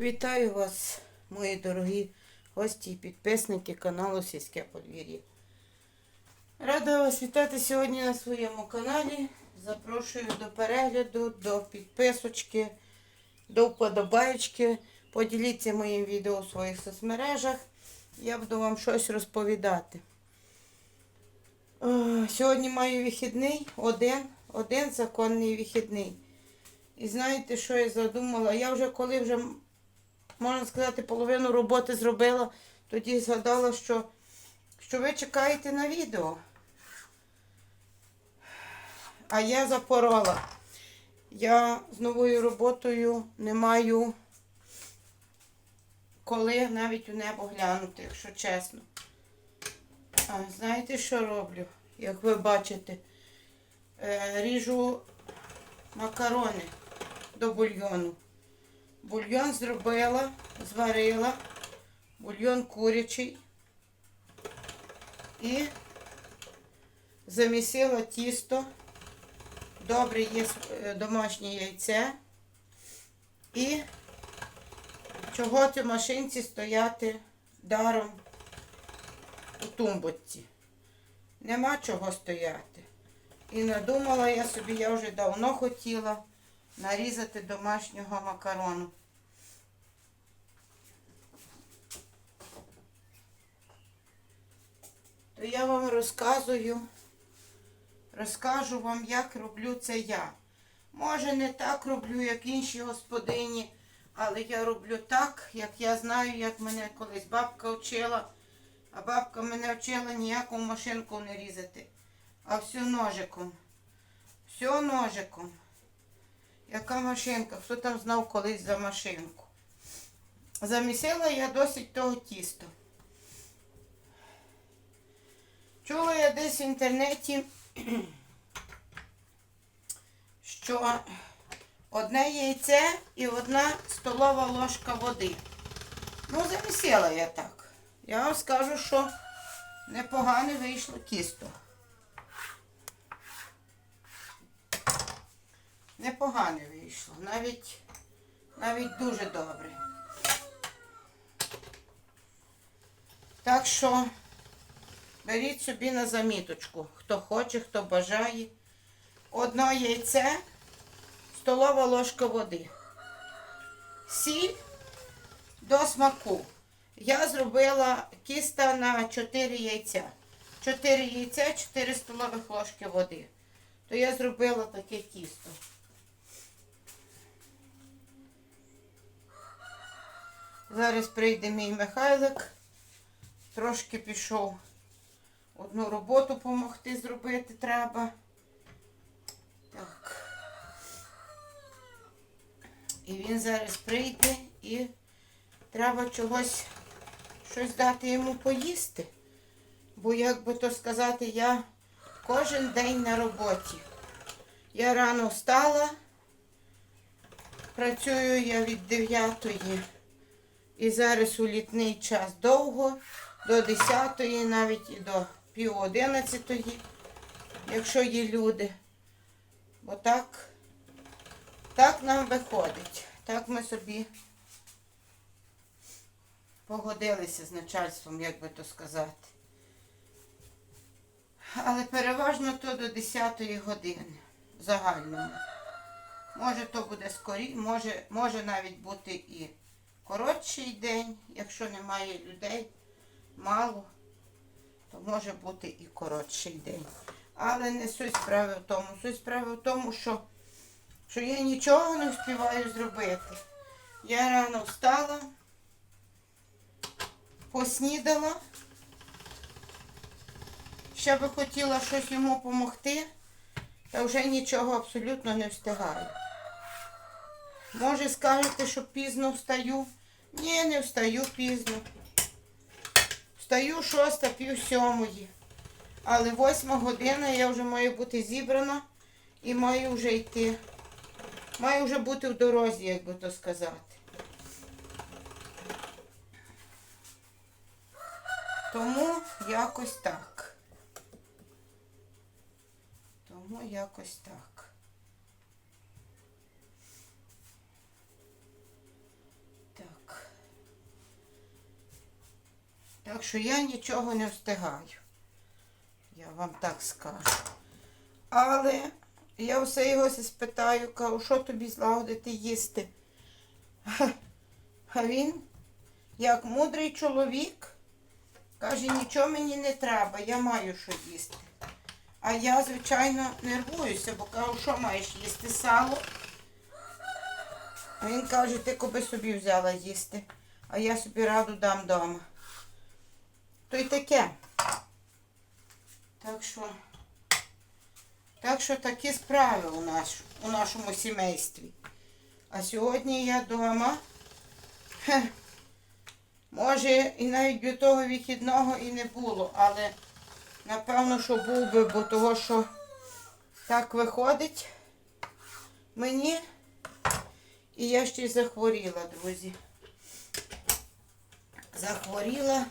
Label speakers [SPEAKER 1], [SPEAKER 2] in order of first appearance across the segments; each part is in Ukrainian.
[SPEAKER 1] Вітаю вас, мої дорогі гості і підписники каналу Сільське подвір'я. Рада вас вітати сьогодні на своєму каналі. Запрошую до перегляду, до підписочки, до вподобаєчки. Поділіться моїм відео у своїх соцмережах. Я буду вам щось розповідати. Е, Сьогодні маю вихідний, один, один законний вихідний. І знаєте, що я задумала? Я вже коли вже можна сказати, половину роботи зробила, тоді згадала, що, що ви чекаєте на відео. А я запорола. Я з новою роботою не маю коли навіть у небо глянути, якщо чесно. А знаєте, що роблю? Як ви бачите, Е, ріжу макарони до бульйону. Бульйон зробила, зварила, бульйон курячий і замісила тісто. Добре є е, домашнє яйце. І чого в машинці стояти даром у тумбочці. Нема чого стояти. І надумала я собі, я вже давно хотіла нарізати домашнього макарону. То я вам розказую, розкажу вам, як роблю це я. Може, не так роблю, як інші господині, але я роблю так, як я знаю, як мене колись бабка вчила. А бабка мене вчила ніяку машинку не різати, а все ножиком. Все ножиком. Яка машинка? Хто там знав колись за машинку? Замісила я досить того тіста. Чула я десь в інтернеті, що одне яйце і одна столова ложка води. Ну, замісила я так. Я вам скажу, що непогане вийшло тісто. Непогане вийшло. Навіть, навіть дуже добре. Так що беріть собі на заміточку, хто хоче, хто бажає. Одне яйце, столова ложка води. Сіль до смаку. Я зробила кіста на 4 яйця. 4 яйця, 4 столових ложки води. То я зробила таке тісто. Зараз прийде мій Михайлик. Трошки пішов одну роботу допомогти зробити треба. Так. І він зараз прийде і треба чогось щось дати йому поїсти. Бо, як би то сказати, я кожен день на роботі. Я рано встала, працюю я від 9 і зараз у літній час довго, до 10 навіть і до пів 11, якщо є люди. Бо так, так нам виходить. Так ми собі погодилися з начальством, як би то сказати. Але переважно то до 10 години загальному. Може то буде скорі, може, може навіть бути і коротший день, якщо немає людей, мало, то може бути і коротший день. Але не суть справи в тому. Суть справи в тому, що, що я нічого не встигаю зробити. Я рано встала, поснідала. Ще би хотіла щось йому допомогти, та вже нічого абсолютно не встигаю. Може скажете, що пізно встаю? Ні, не встаю пізно. Встаю шоста, пів сьомої. Але восьма година я вже маю бути зібрана і маю вже йти. Маю вже бути в дорозі, як би то сказати. Тому якось так. Тому якось. Так. Так що я нічого не встигаю. Я вам так скажу. Але я все його спитаю, кажу, що тобі злагодити їсти. А він, як мудрий чоловік, каже, нічого мені не треба, я маю що їсти. А я, звичайно, нервуюся, бо кажу, що маєш їсти сало. Він каже, ти коби собі взяла їсти, а я собі раду дам вдома. То й таке. Так що, так що такі справи у, нас, у нашому сімействі. А сьогодні я вдома. Може, і навіть до того вихідного і не було, але напевно, що був би, бо того, що так виходить мені. І я ще й захворіла, друзі. Захворіла.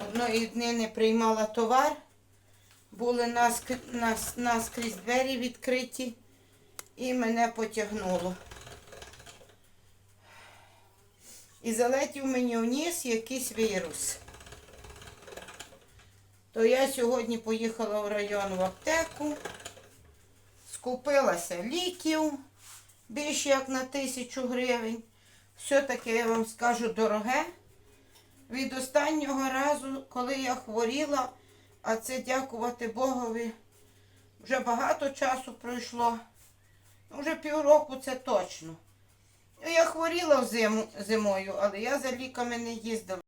[SPEAKER 1] Одної дни не приймала товар. Були наск... нас... наскрізь двері відкриті і мене потягнуло. І залетів мені в ніс якийсь вірус. То я сьогодні поїхала в район в аптеку, скупилася ліків більше як на тисячу гривень. Все-таки я вам скажу дороге. Від останнього разу, коли я хворіла, а це дякувати Богові, вже багато часу пройшло. Вже півроку це точно. Я хворіла взиму, зимою, але я за ліками не їздила.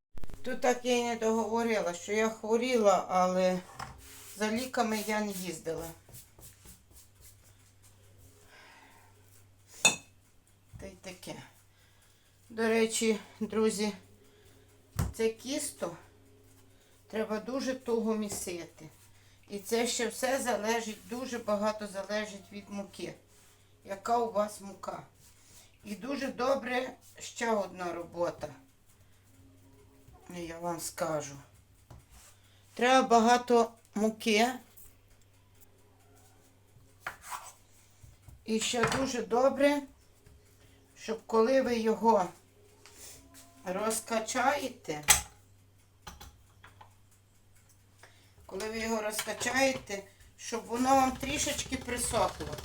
[SPEAKER 1] Тут так я й не договорила, що я хворіла, але за ліками я не їздила. Та й таке. До речі, друзі, це кісто треба дуже туго місити. І це ще все залежить, дуже багато залежить від муки. Яка у вас мука? І дуже добре ще одна робота. Я вам скажу. Треба багато муки. І ще дуже добре, щоб коли ви його розкачаєте, коли ви його розкачаєте, щоб воно вам трішечки присохло,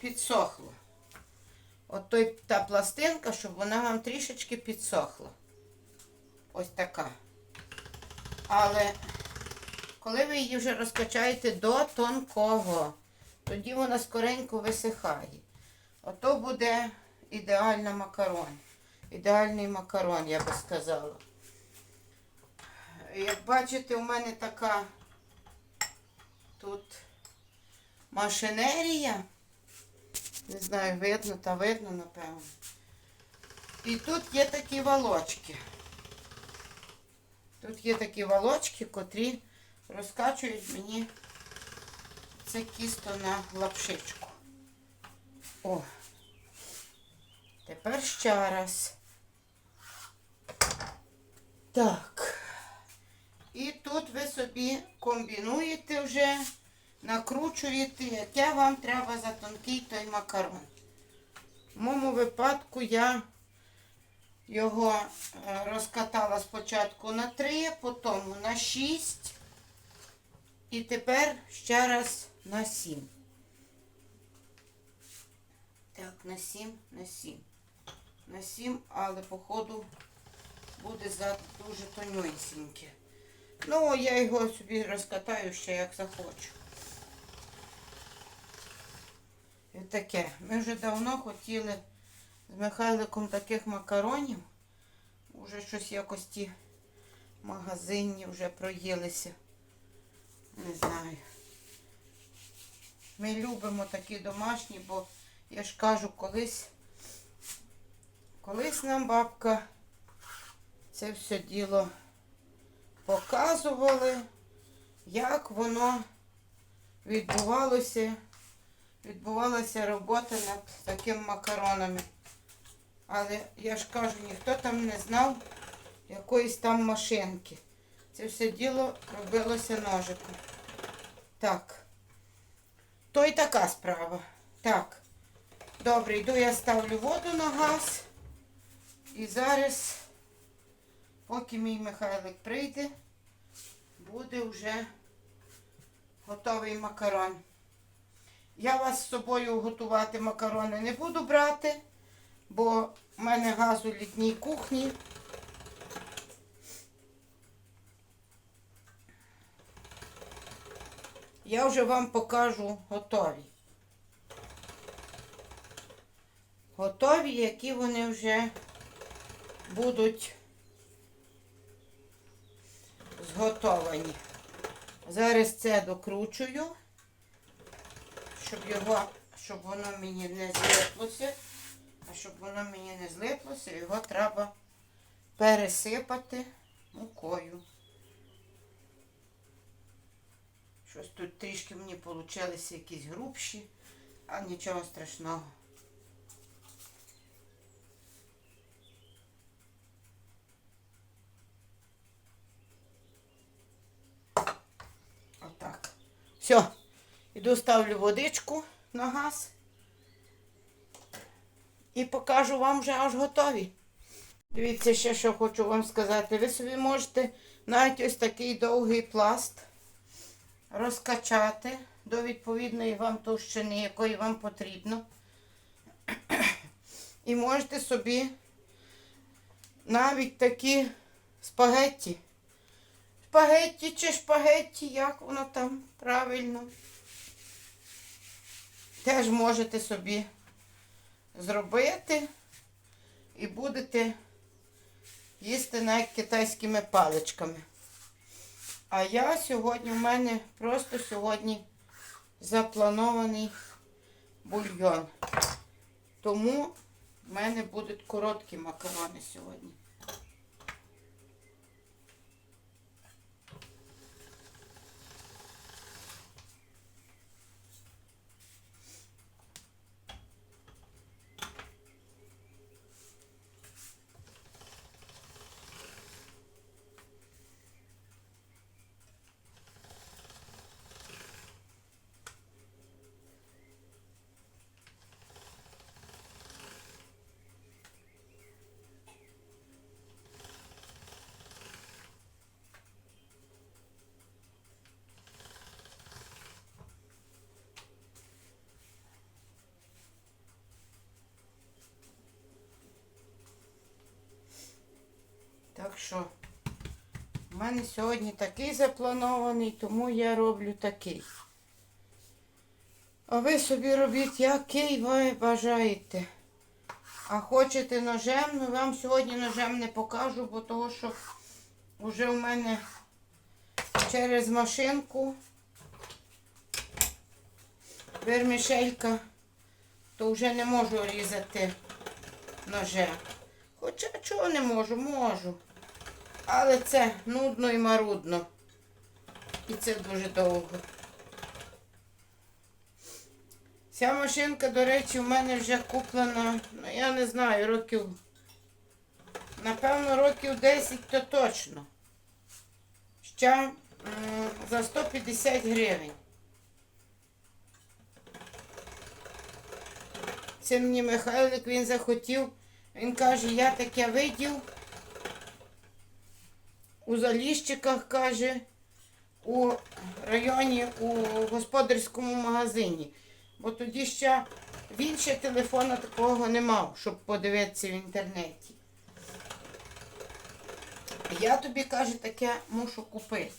[SPEAKER 1] підсохло. От той, та пластинка, щоб вона вам трішечки підсохла. Ось така. Але коли ви її вже розкачаєте до тонкого, тоді вона скоренько висихає. Ото буде ідеальна макарон. Ідеальний макарон, я би сказала. Як бачите, у мене така тут машинерія. Не знаю, видно та видно, напевно. І тут є такі волочки. Тут є такі волочки, котрі розкачують мені це кісто на лапшичку. О. Тепер ще раз. Так. І тут ви собі комбінуєте вже, накручуєте, яке вам треба за тонкий той макарон. В моєму випадку я його е, розкатала спочатку на 3, потім на 6 і тепер ще раз на 7. Так, на 7, на 7. На 7, але походу буде за дуже тонюсіньке. Ну, я його собі розкатаю ще як захочу. І таке. Ми вже давно хотіли з Михайликом таких макаронів. Уже щось якось ті магазинні вже проїлися. Не знаю. Ми любимо такі домашні, бо я ж кажу, колись, колись нам бабка це все діло показували, як воно відбувалося, відбувалася робота над такими макаронами. Але я ж кажу, ніхто там не знав якоїсь там машинки. Це все діло робилося ножиком. Так. То й така справа. Так. Добре, йду я ставлю воду на газ. І зараз поки мій Михайлик прийде, буде вже готовий макарон. Я вас з собою готувати макарони не буду брати, бо в мене газ у літній кухні. Я вже вам покажу готові. Готові, які вони вже будуть зготовані. Зараз це докручую, щоб його, щоб воно мені не злиплося. А щоб воно мені не злиплося, його треба пересипати мукою. Щось тут трішки мені получилися якісь грубші, а нічого страшного. Отак. Все. Іду ставлю водичку на газ. І покажу вам вже аж готові. Дивіться, ще що хочу вам сказати. Ви собі можете навіть ось такий довгий пласт розкачати до відповідної вам товщини, якої вам потрібно. І можете собі навіть такі спагетті. Спагетті чи шпагетті, як воно там правильно. Теж можете собі зробити і будете їсти навіть китайськими паличками. А я сьогодні, в мене просто сьогодні запланований бульйон. Тому в мене будуть короткі макарони сьогодні. Так що в мене сьогодні такий запланований, тому я роблю такий. А ви собі робіть, який ви бажаєте. А хочете ножем, ну вам сьогодні ножем не покажу, бо того, що вже в мене через машинку вермішелька, то вже не можу різати ножем. Хоча чого не можу, можу. Але це нудно і марудно. І це дуже довго. Ця машинка, до речі, в мене вже куплена, ну я не знаю, років. Напевно, років 10 то точно. Ще м, за 150 гривень. Це мені Михайлик він захотів. Він каже, я таке видів у Заліщиках, каже, у районі у господарському магазині. Бо тоді ще він ще телефона такого не мав, щоб подивитися в інтернеті. Я тобі, каже, таке мушу купити.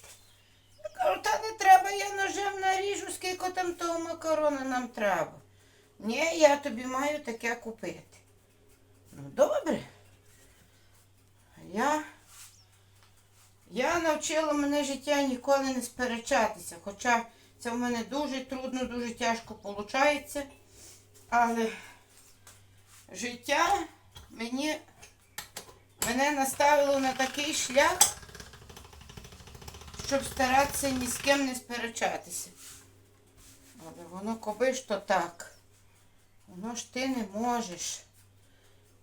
[SPEAKER 1] Я кажу, та не треба, я ножем наріжу, скільки там того макарона нам треба. Ні, я тобі маю таке купити. Ну, добре. Я, я навчила мене життя ніколи не сперечатися. Хоча це в мене дуже трудно, дуже тяжко виходить. Але життя мені, мене наставило на такий шлях, щоб старатися ні з ким не сперечатися. Але воно коби ж то так. Воно ж ти не можеш.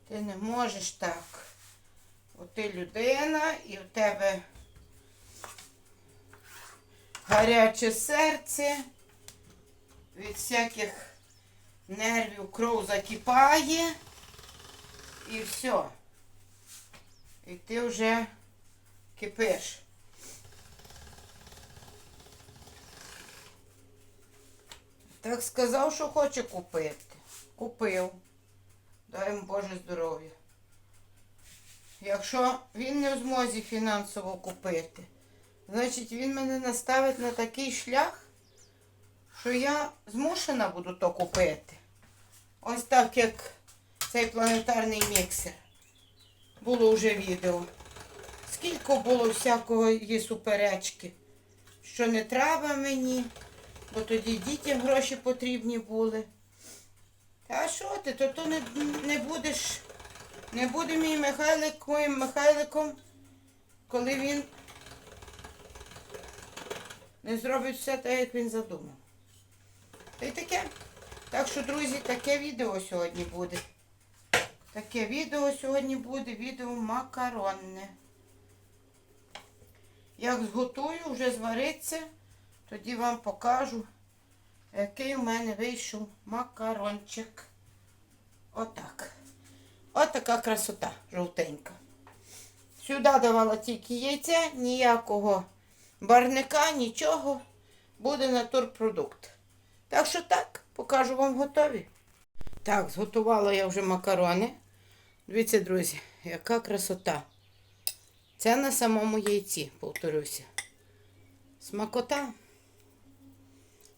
[SPEAKER 1] Ти не можеш так. От ти людина і в тебе гаряче серце, від всяких нервів кров закипає і все. І ти вже Кипиш. Так сказав, що хоче купити. Купив. Дай йому Боже здоров'я. Якщо він не в змозі фінансово купити, значить він мене наставить на такий шлях, що я змушена буду то купити. Ось так, як цей планетарний міксер. Було вже відео. Скільки було всякого суперечки, що не треба мені, бо тоді дітям гроші потрібні були. Та що ти, то, то не, не будеш, не буде мій Михайлик моїм Михайликом, коли він не зробить все так, як він задумав. Та таке. Так що, друзі, таке відео сьогодні буде. Таке відео сьогодні буде, відео макаронне. Як зготую, вже звариться, тоді вам покажу, який у мене вийшов макарончик. Отак. Отака красота жовтенька. Сюди давала тільки яйця, ніякого барника, нічого. Буде натурпродукт. Так що так, покажу вам готові. Так, зготувала я вже макарони. Дивіться, друзі, яка красота. Це на самому яйці, повторюся. Смакота.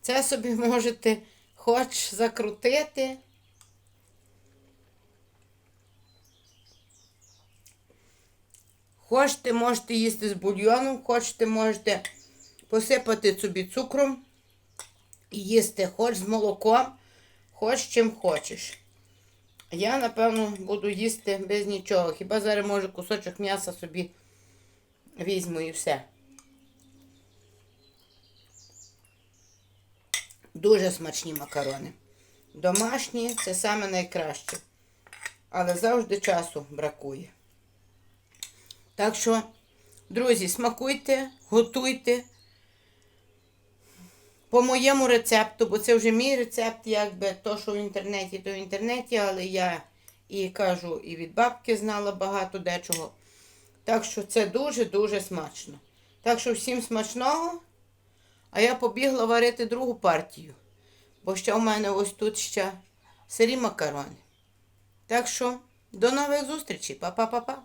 [SPEAKER 1] Це собі можете хоч закрутити. Хочете, можете їсти з бульйоном, хочете, можете посипати собі цукром і їсти хоч з молоком, хоч чим хочеш. Я, напевно, буду їсти без нічого. Хіба зараз може кусочок м'яса собі візьму і все. Дуже смачні макарони. Домашні це саме найкраще. Але завжди часу бракує. Так що, друзі, смакуйте, готуйте по моєму рецепту, бо це вже мій рецепт, якби то, що в інтернеті, то в інтернеті, але я і кажу, і від бабки знала багато дечого. Так що це дуже-дуже смачно. Так що всім смачного. А я побігла варити другу партію. Бо ще у мене ось тут ще сирі макарони. Так що до нових зустрічей. Па-па-па-па.